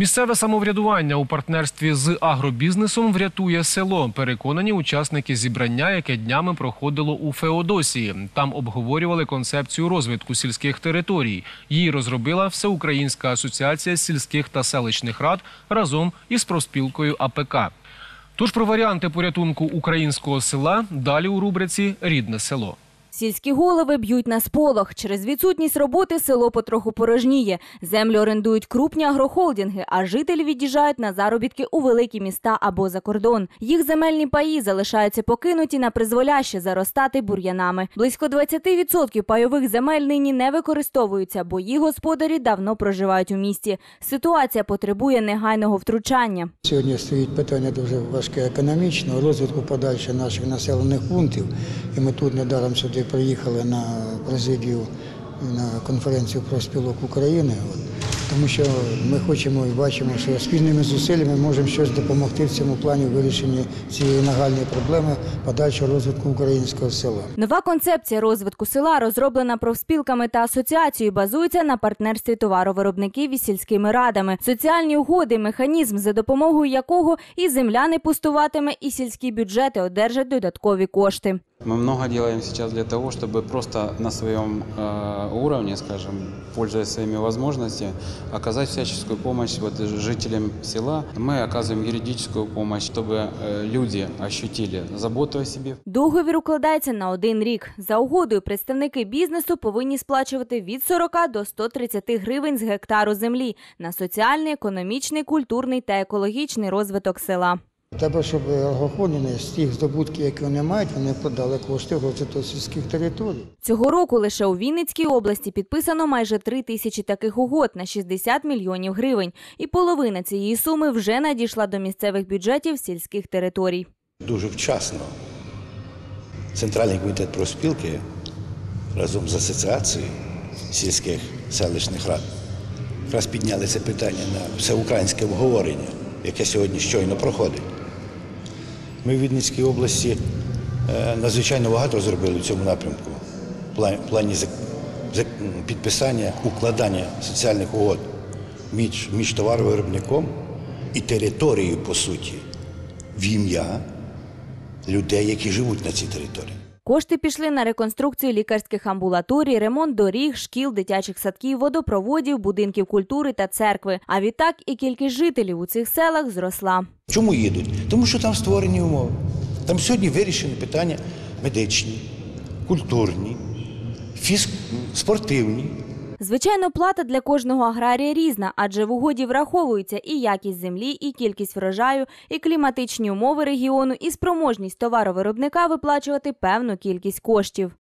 Місцеве самоврядування у партнерстві з агробізнесом врятує село. Переконані учасники зібрання, яке днями проходило у Феодосії. Там обговорювали концепцію розвитку сільських територій. Її розробила Всеукраїнська асоціація сільських та селищних рад разом із профспілкою АПК. Тож про варіанти порятунку українського села далі у рубриці Рідне село. Сільські голови б'ють на сполох. Через відсутність роботи село потроху порожніє. Землю орендують крупні агрохолдинги, а жителі від'їжджають на заробітки у великі міста або за кордон. Їх земельні паї залишаються покинуті на призволяще заростати бур'янами. Близько 20% пайових земель нині не використовуються, бо їх господарі давно проживають у місті. Ситуація потребує негайного втручання. Сьогодні стоїть питання дуже важке економічного розвитку подальше наших населених пунктів. І ми тут недаром сюди приїхали на президію на конференцію про спілок України. Тому що ми хочемо і бачимо, що спільними зусиллями можемо щось допомогти в цьому плані в вирішенні цієї нагальної проблеми подальшого розвитку українського села. Нова концепція розвитку села, розроблена профспілками та асоціацією, базується на партнерстві товаровиробників із сільськими радами. Соціальні угоди, механізм, за допомогою якого і земля не пустуватиме, і сільські бюджети одержать додаткові кошти. Мы много делаем сейчас для того, чтобы просто на своем э, уровне, скажем, пользуясь своими возможностями, оказать всяческую помощь вот жителям села. Мы оказываем юридическую помощь, чтобы э, люди ощутили заботу о себе. Договір укладається на один рік. За угодою представники бізнесу повинні сплачувати від 40 до 130 гривень з гектару землі на соціальний, економічний, культурний та екологічний розвиток села. Треба, щоб агрохолдинги з тих здобутків, які вони мають, вони подали кошти в розвиток сільських територій. Цього року лише у Вінницькій області підписано майже 3 тисячі таких угод на 60 мільйонів гривень. І половина цієї суми вже надійшла до місцевих бюджетів сільських територій. дуже вчасно. Центральний комітет профспілки разом з асоціацією сільських селищних рад якраз підняли це питання на всеукраїнське обговорення, яке сьогодні щойно проходить. Ми в Відницькій області е, надзвичайно багато зробили в цьому напрямку в плані підписання, укладання соціальних угод між, між товаровиробником і територією, по суті, в ім'я людей, які живуть на цій території. Кошти пішли на реконструкцію лікарських амбулаторій, ремонт доріг, шкіл, дитячих садків, водопроводів, будинків культури та церкви. А відтак і кількість жителів у цих селах зросла. Чому їдуть? Тому що там створені умови. Там сьогодні вирішені питання медичні, культурні, фіз... спортивні. Звичайно, плата для кожного аграрія різна, адже в угоді враховується і якість землі, і кількість врожаю, і кліматичні умови регіону, і спроможність товаровиробника виплачувати певну кількість коштів.